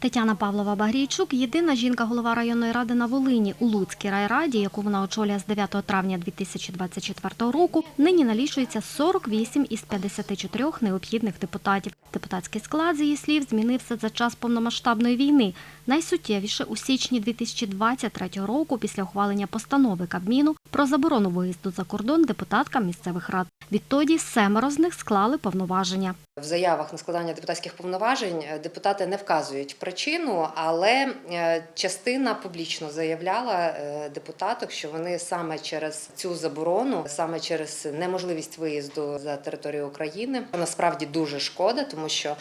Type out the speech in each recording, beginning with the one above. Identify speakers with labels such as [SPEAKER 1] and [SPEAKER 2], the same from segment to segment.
[SPEAKER 1] Тетяна Павлова Багрійчук – єдина жінка-голова районної ради на Волині у Луцькій райраді, яку вона очолює з 9 травня 2024 року. Нині налічується 48 із 54 необхідних депутатів. Депутатський склад, з її слів, змінився за час повномасштабної війни. Найсуттєвіше у січні 2023 року після ухвалення постанови Кабміну про заборону виїзду за кордон депутаткам місцевих рад. Відтоді семеро з них склали повноваження.
[SPEAKER 2] В заявах на складання депутатських повноважень е, депутати не вказують причину, але е, частина публічно заявляла е, депутаток, що вони саме через цю заборону, саме через неможливість виїзду за територію України, насправді дуже шкода, тому що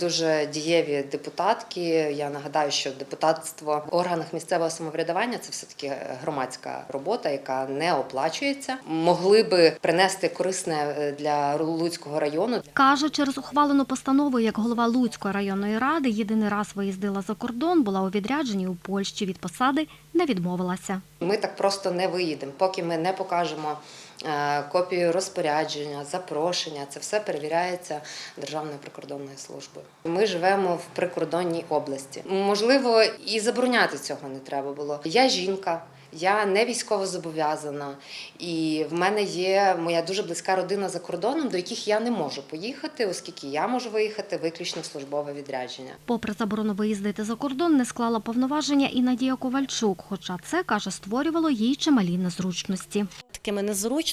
[SPEAKER 2] дуже дієві депутатки. Я нагадаю, що депутатство в органах місцевого самоврядування це все таки громадська робота, яка не оплачується. Могли би принести корисне е, для Луцького району.
[SPEAKER 1] Каже, через ухвалену постанову, як голова Луцької районної ради єдиний раз виїздила за кордон, була у відрядженні у Польщі. Від посади не відмовилася.
[SPEAKER 2] Ми так просто не виїдемо, поки ми не покажемо копію розпорядження, запрошення. Це все перевіряється Державною прикордонною службою. Ми живемо в прикордонній області. Можливо, і забороняти цього не треба було. Я жінка. Я не військово зобов'язана, і в мене є моя дуже близька родина за кордоном, до яких я не можу поїхати, оскільки я можу виїхати виключно в службове відрядження.
[SPEAKER 1] Попри заборону виїздити за кордон, не склала повноваження і Надія Ковальчук. Хоча це каже, створювало їй чималі незручності.
[SPEAKER 3] Такими незручностями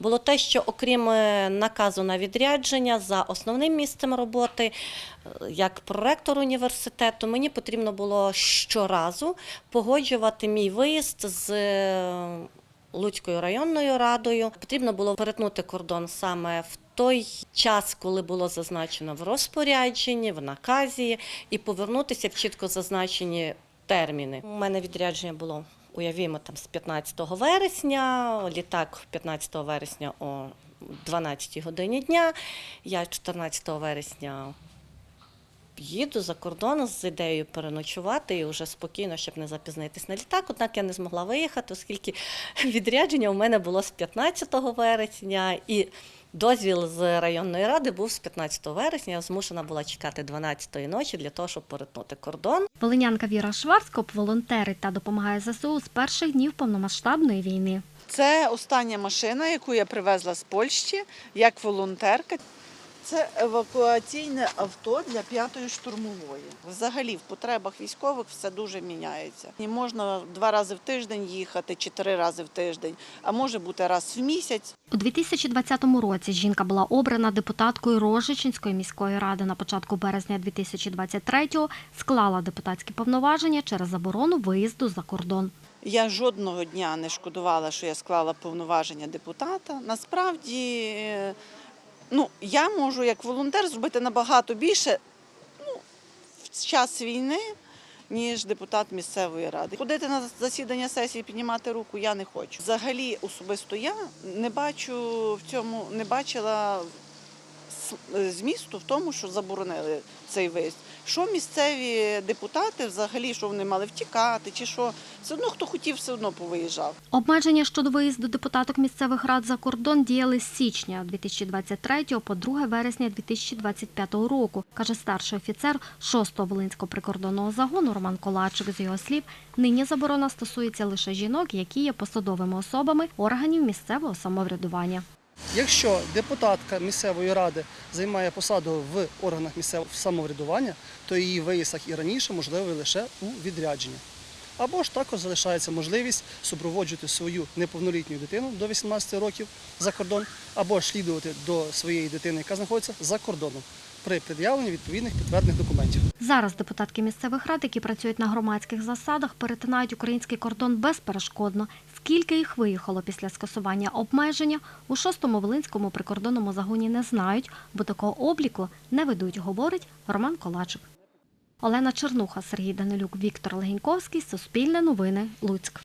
[SPEAKER 3] було те, що окрім е, наказу на відрядження за основним місцем роботи, е, як проректор університету, мені потрібно було щоразу погоджувати мій виїзд з е, Луцькою районною радою. Потрібно було перетнути кордон саме в той час, коли було зазначено в розпорядженні, в наказі, і повернутися в чітко зазначені терміни. У мене відрядження було уявімо там з 15 вересня, літак 15 вересня о 12 годині дня. Я 14 вересня їду за кордон з ідеєю переночувати і вже спокійно, щоб не запізнитись на літак. Однак я не змогла виїхати, оскільки відрядження у мене було з 15 вересня і. Дозвіл з районної ради був з 15 вересня. Я змушена була чекати 12-ї ночі для того, щоб перетнути кордон.
[SPEAKER 1] Волинянка Віра Шварцкоп волонтерить та допомагає ЗСУ з перших днів повномасштабної війни.
[SPEAKER 4] Це остання машина, яку я привезла з Польщі як волонтерка. Це евакуаційне авто для п'ятої штурмової. Взагалі, в потребах військових все дуже міняється. І можна два рази в тиждень їхати, чи три рази в тиждень, а може бути раз в місяць.
[SPEAKER 1] У 2020 році жінка була обрана депутаткою Рожичинської міської ради. На початку березня 2023-го склала депутатські повноваження через заборону виїзду за кордон.
[SPEAKER 4] Я жодного дня не шкодувала, що я склала повноваження депутата. Насправді, е, ну, я можу як волонтер зробити набагато більше ну, в час війни, ніж депутат місцевої ради. Ходити на засідання сесії, піднімати руку я не хочу. Взагалі, особисто я не бачу в цьому, не бачила змісту в тому, що заборонили цей виїзд. Що місцеві депутати взагалі, що вони мали втікати, чи що, все одно хто хотів, все одно повиїжджав.
[SPEAKER 1] Обмеження щодо виїзду депутаток місцевих рад за кордон діяли з січня 2023 по 2 вересня 2025 року, каже старший офіцер 6-го Волинського прикордонного загону Роман Колачик. З його слів, нині заборона стосується лише жінок, які є посадовими особами органів місцевого самоврядування.
[SPEAKER 5] Якщо депутатка місцевої ради займає посаду в органах місцевого самоврядування, то її виїзд, і раніше, можливий лише у відрядженні. Або ж також залишається можливість супроводжувати свою неповнолітню дитину до 18 років за кордон, або ж слідувати до своєї дитини, яка знаходиться за кордоном, при пред'явленні відповідних підтвердних документів.
[SPEAKER 1] Зараз депутатки місцевих рад, які працюють на громадських засадах, перетинають український кордон безперешкодно. Скільки їх виїхало після скасування обмеження, у 6-му Волинському прикордонному загоні не знають, бо такого обліку не ведуть, говорить Роман Колачик. Олена Чернуха, Сергій Данилюк, Віктор Легеньковський, Суспільне новини, Луцьк.